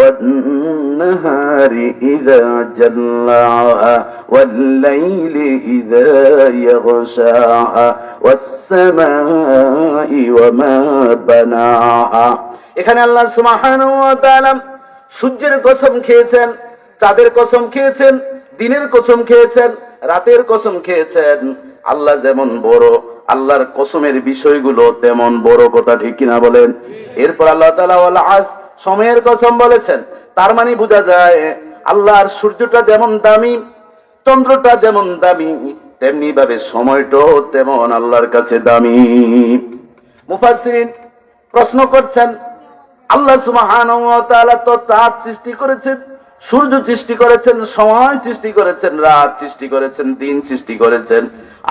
والنهار إذا جلاها والليل إذا يغشاها والسماء وما بناها এখানে আল্লাহ সুবহানাহু ওয়া তাআলা সূর্যের কসম খেয়েছেন চাঁদের কসম খেয়েছেন দিনের কসম খেয়েছেন রাতের কসম খেয়েছেন আল্লাহ যেমন বড় আল্লাহর কসমের বিষয়গুলো তেমন বড় কথা ঠিক কিনা বলেন এরপর আল্লাহ তাআলা ওয়াল আস সময়ের কসম বলেছেন, তার মানে বোঝা যায় আল্লাহর সূর্যটা যেমন দামি, চন্দ্রটা যেমন দামি তেমনি ভাবে সময়টাও তেমন আল্লাহর কাছে দামি। মুফাসসিরিন প্রশ্ন করছেন, আল্লাহ তো চাঁদ সৃষ্টি করেছেন, সূর্য সৃষ্টি করেছেন, সময় সৃষ্টি করেছেন, রাত সৃষ্টি করেছেন, দিন সৃষ্টি করেছেন।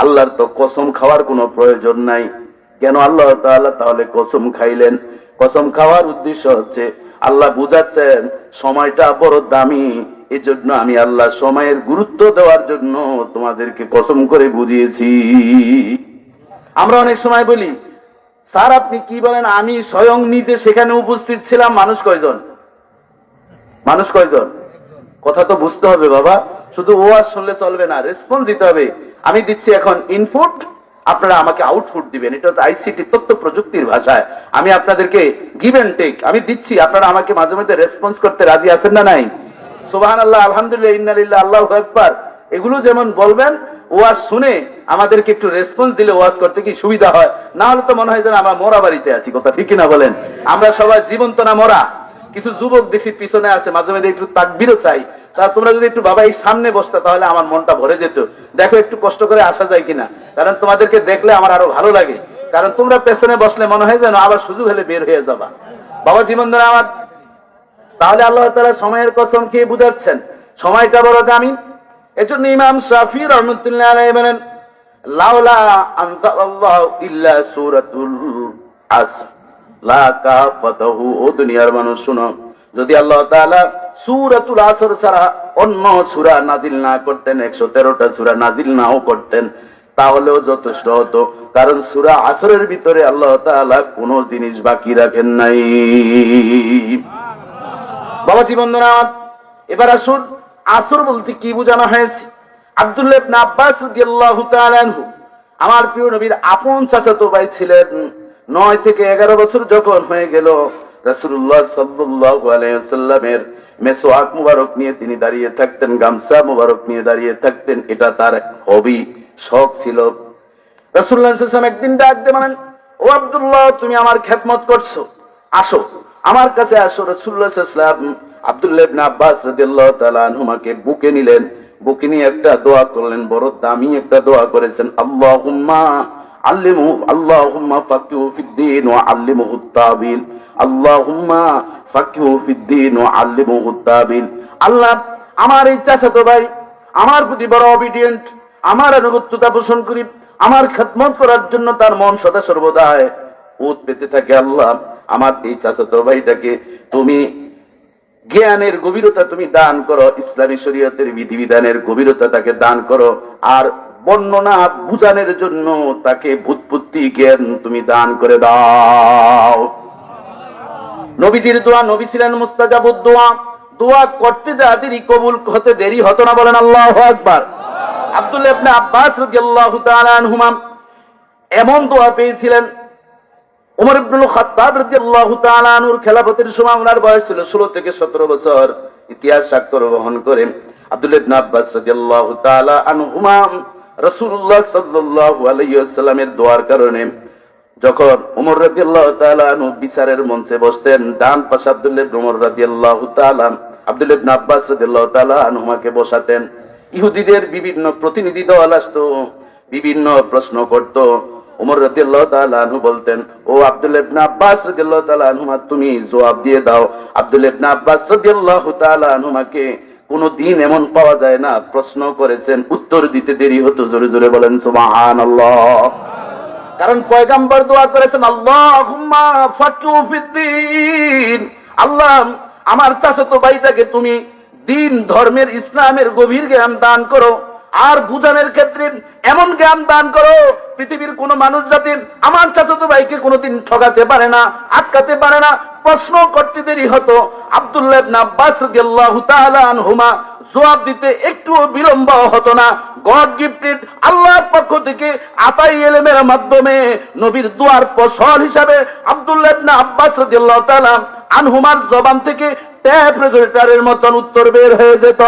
আল্লাহর তো কসম খাওয়ার কোনো প্রয়োজন নাই। কেন আল্লাহ তাহলে কসম খাইলেন? কসম খাওয়ার উদ্দেশ্য হচ্ছে আল্লাহ বুঝাচ্ছেন, সময়টা বড় দামি। এই জন্য আমি আল্লাহ সময়ের গুরুত্ব দেওয়ার জন্য তোমাদেরকে কসম করে বুঝিয়েছি। আমরা অনেক সময় বলি, স্যার, আপনি কি বলেন? আমি স্বয়ং নিজে সেখানে উপস্থিত ছিলাম। মানুষ কয়জন? মানুষ কয়জন? কথা তো বুঝতে হবে বাবা। শুধু ওয়াজ শুনলে চলবে না রেসপন্স দিতে হবে। আমি দিচ্ছি এখন ইনপুট আপনারা আমাকে আউটপুট দিবেন। এটা হচ্ছে আইসিটি তথ্য প্রযুক্তির ভাষায়। আমি আপনাদেরকে গিভ এন্ড টেক আমি দিচ্ছি। আপনারা আমাকে মাঝে মধ্যে রেসপন্স করতে রাজি আছেন না নাই? সুবাহান আল্লাহ আলহামদুলিল্লাহ ইন্নালিল্লাহ আল্লাহ একবার এগুলো যেমন বলবেন, ওয়াজ শুনে আমাদেরকে একটু রেসপন্স দিলে ওয়াজ করতে কি সুবিধা হয়? না হলে তো মনে হয় যেন আমরা মরা বাড়িতে আছি, কথা ঠিক না বলেন? আমরা সবাই জীবন্ত না মরা? কিছু যুবক দেখি পিছনে আছে, মাঝে মাঝে একটু তাকবিরও চাই। তা তোমরা যদি একটু বাবা এই সামনে বসতে, তাহলে আমার মনটা ভরে যেত। দেখো, একটু কষ্ট করে আসা যায় কিনা। কারণ তোমাদেরকে দেখলে আমার আরও ভালো লাগে। কারণ তোমরা পেছনে বসলে মনে হয় যেন আবার সুযোগ হলে বের হয়ে যাবা। বাবা জীবন ধরে আমার, তাহলে আল্লাহ তালা সময়ের কসম কে বুঝাচ্ছেন। সময়টা বড় দামি। এজন্য ইমাম শাফি রহমতুল্লাহ বলেন লাউলা আনজালাল্লাহু ইল্লা সূরাতুল ও দুনিয়ার মানুষ, শুনো। যদি আল্লাহ তাআলা সূরাতুল আসর ছাড়া অন্য সূরা নাজিল না করতেন 113টা সূরা নাজিল নাও করতেন, তাহলেও যথেষ্ট হতো। কারণ সূরা আসরের ভিতরে আল্লাহ তাআলা কোনো জিনিস বাকি রাখেন নাই। বাবাজি বন্ধুরা, এবার আসুন আসর বলতে কি বোঝানো হয়েছে? আব্দুল্লাহ আব্বাস আমার প্রিয় নবীর আপন চাচাতো ভাই ছিলেন। নয় থেকে এগারো বছর যখন হয়ে গেল মেসোয়াক মুবারক নিয়ে তিনি দাঁড়িয়ে থাকতেন মুবারক নিয়ে দাঁড়িয়ে থাকতেন, এটা তার হবি, শখ ছিল। ওয়াসাল্লাম একদিন বলেন, ও আব্দুল্লাহ, তুমি আমার খেদমত করছ। আসো, আমার কাছে আসো। ওয়াসাল্লাম আব্দুল্লাহ আব্বাস রাদিয়াল্লাহু তাআলা বুকে নিলেন, বুকে নিয়ে একটা দোয়া করলেন, বড় দামি একটা দোয়া করেছেন, আল্লাহুম্মা তাবিল। আল্লাহুম্মা ফাকিহু ফিদ্দিন ওয়া আল্লিমুহু তাবিল। আল্লাহ, আমার ভাই, আমার প্রতি বড় অবিডিয়েন্ট আমার আনুগত্যতা পোষণ করি, আমার খেদমত করার জন্য তার মন সদা সর্বদায় উত পেতে থাকে আল্লাহ। আমার এই চাচাতো ভাইটাকে তুমি জ্ঞানের গভীরতা তুমি দান করো, ইসলামী শরীয়তের বিধিবিধানের গভীরতা তাকে দান করো, আর বর্ণনা বুঝানোর জন্য তাকে ভূতপুত্তি জ্ঞান তুমি দান করে দাও। নবীজির দোয়া, নবী ছিলেন মুস্তাজাবুদ দোয়া। দোয়া করতে যা দেরি, কবুল হতে দেরি হতো না বলেন আল্লাহ আকবার। আব্দুল্লাহ ইবনে আব্বাস আনহুমা এমন দোয়া পেয়েছিলেন, উমর ইবনুল খাত্তাব রাদিয়াল্লাহু তাআলা আনহুর খেলাফতের সময় ওনার বয়স ছিল 16 থেকে 17 বছর। ইতিহাস সাক্ষ্য বহন করে আব্দুল্লাহ ইবনে আব্বাস রাদিয়াল্লাহু তাআলা আনহুমা রাসূলুল্লাহ সাল্লাল্লাহু আলাইহি ওয়াসাল্লামের দোয়ার কারণে যখন উমর তাআলা আনহু বিচারের মঞ্চে বসতেন, ডান পাশে আব্দুল্লাহ উমর রাদিয়াল্লাহু তাআলা আব্দুল্লাহ ইবনে আব্বাস রাদিয়াল্লাহু তাআলা আনহুমাকে বসাতেন। ইহুদিদের বিভিন্ন প্রতিনিধি দল আসতো, বিভিন্ন প্রশ্ন করতো। উমর রাদিয়াল্লাহু তাআলা আনহু বলতেন, ও আব্দুল্লাহ ইবনে আব্বাস রাদিয়াল্লাহু তাআলা আনহুমা, তুমি জবাব দিয়ে দাও। আব্দুল্লাহ ইবনে আব্বাস রাদিয়াল্লাহু তাআলা আনহুমাকে কোন দিন এমন পাওয়া যায় না। প্রশ্ন করেছেন, উত্তর দিতে দেরি হতো, জোরে জোরে বলেন, সুবহানাল্লাহ। কারণ পয়গাম্বর দোয়া করেছেন আল্লাহ আল্লাহ, আমার চাচাতো ভাইটাকে তুমি দিন, ধর্মের, ইসলামের গভীর জ্ঞান দান করো। আর বুঝানোর ক্ষেত্রে এমন জ্ঞান দান করো, পৃথিবীর কোন মানুষ জাতি আমার চাচাতো ভাইকে কোনোদিন ঠকাতে পারে না, আটকাতে পারে না প্রশ্ন করতে দেরি হতো। আব্দুল্লাহ জবাব দিতে একটু বিলম্ব হতো না। গড গিফটেড আল্লাহর পক্ষ থেকে আতাই এলেমের মাধ্যমে নবীর দুয়ার ফসল হিসাবে আব্দুল্লাহ ইবনে আব্বাস আনহুমার জবান থেকে ট্যাপ রেগুলেটরের মতন উত্তর বের হয়ে যেত।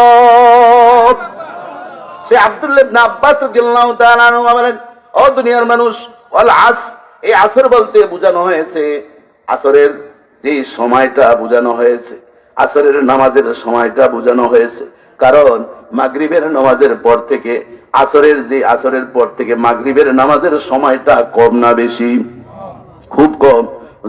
সে আব্দুল্লাহ ইবনে আব্বাস বলেন, ও দুনিয়ার মানুষ আস, এই আসর বলতে বোঝানো হয়েছে। আসরের যে সময়টা বোঝানো হয়েছে, আসরের নামাজের সময়টা বোঝানো হয়েছে। কারণ মাগরিবের নামাজের পর থেকে, আসরের যে আসরের পর থেকে মাগরিবের নামাজের সময়টা কম না বেশি। খুব কম।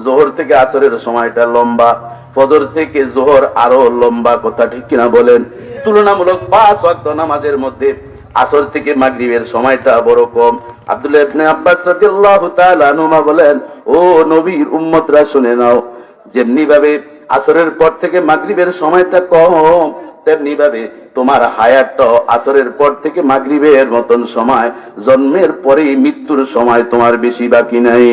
জোহর থেকে আসরের সময়টা লম্বা। ফজর থেকে জোহর আরও লম্বা কথা ঠিক কিনা বলেন? তুলনামূলক পাঁচ ওয়াক্ত নামাজের মধ্যে আসর থেকে মাগরিবের সময়টা বড় কম। আব্দুল্লাহ আব্বাস বলেন, ও নবীর উম্মতরা শুনে নাও যেমনি ভাবে আসরের পর থেকে মাগরিবের সময়টা কম তেমনি ভাবে তোমার হায়াতটা আসরের পর থেকে মাগরিবের মতন সময়, জন্মের পরে মৃত্যুর সময় তোমার বেশি বাকি নাই।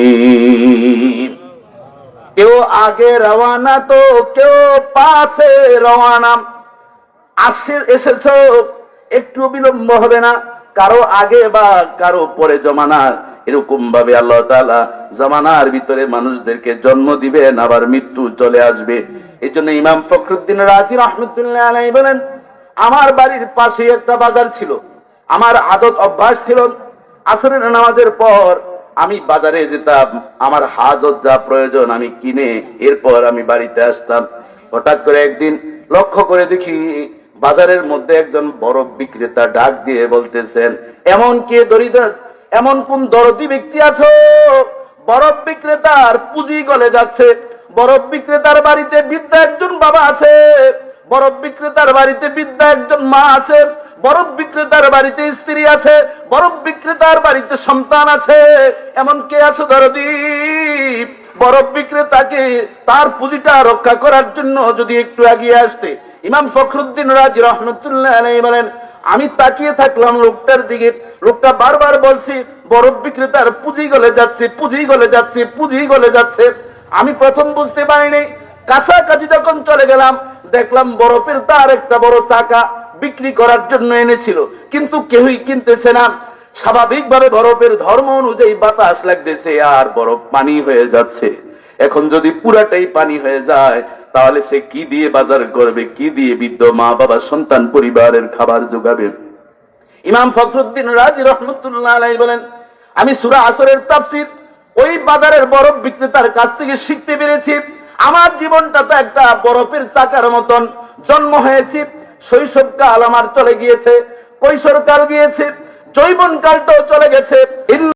কেউ আগে রওয়ানা তো, কেউ পাশে রওয়ানা আসে এসেছ, একটু বিলম্ব হবে না, কারও আগে বা কারও পরে জমানা। এরকম ভাবে আল্লাহ তাআলা জমানার ভিতরে মানুষদেরকে জন্ম দিবেন আবার মৃত্যু চলে আসবে। এই জন্য ইমাম ফখরুদ্দিন রাজি রহমতুল্লাহ বলেন, আমার বাড়ির পাশে একটা বাজার ছিল। আমার আদত অভ্যাস ছিল আসরের নামাজের পর আমি বাজারে যেতাম, আমার হাজত যা প্রয়োজন আমি কিনে এরপর আমি বাড়িতে আসতাম। হঠাৎ করে একদিন লক্ষ্য করে দেখি বাজারের মধ্যে একজন বরফ বিক্রেতা ডাক দিয়ে বলতেছেন, এমন কে দরিদ্র এমন কোন দরদি ব্যক্তি আছো? বরফ বিক্রেতার পুঁজি গলে যাচ্ছে। বরফ বিক্রেতার বাড়িতে বিদ্যা একজন বাবা আছে। বরফ বিক্রেতার বাড়িতে বিদ্যা একজন মা আছে। বরফ বিক্রেতার বাড়িতে স্ত্রী আছে। বরফ বিক্রেতার বাড়িতে সন্তান আছে। এমন কে আছো দরদি? বরফ বিক্রেতাকে তার পুঁজিটা রক্ষা করার জন্য যদি একটু এগিয়ে আসতে, ইমাম ফখরুদ্দিন রাজি রহমতুল্লাহ বলেন আমি তাকিয়ে থাকলাম লোকটার দিকে। লোকটা বারবার বলছি বরফ বিক্রেতার পুঁজি গলে যাচ্ছে, পুঁজি গলে যাচ্ছে, পুঁজি গলে যাচ্ছে। আমি প্রথম বুঝতে পারিনি। কাছাকাছি যখন চলে গেলাম, দেখলাম বরফের তার একটা বড় চাকা বিক্রি করার জন্য এনেছিল। কিন্তু কেউই কিনতেছে না। স্বাভাবিকভাবে বরফের ধর্ম অনুযায়ী বাতাস লাগতেছে আর বরফ পানি হয়ে যাচ্ছে। এখন যদি পুরাটাই পানি হয়ে যায় তাহলে সে কি দিয়ে বাজার করবে, কি দিয়ে বৃদ্ধ মা বাবা, সন্তান পরিবারের খাবার যোগাবে? ইমাম ফখরুদ্দিন রাজি রহমতুল্লাহ বলেন, আমি সুরা আসরের তাফসির ওই বাজারের বরফ বিক্রেতার কাছ থেকে শিখতে পেরেছি। আমার জীবনটা তো একটা বরফের চাকার মতন। জন্ম হয়েছে, শৈশবকাল আমার চলে গিয়েছে, কৈশোরকাল গিয়েছে, যৌবনকালটাও চলে গেছে।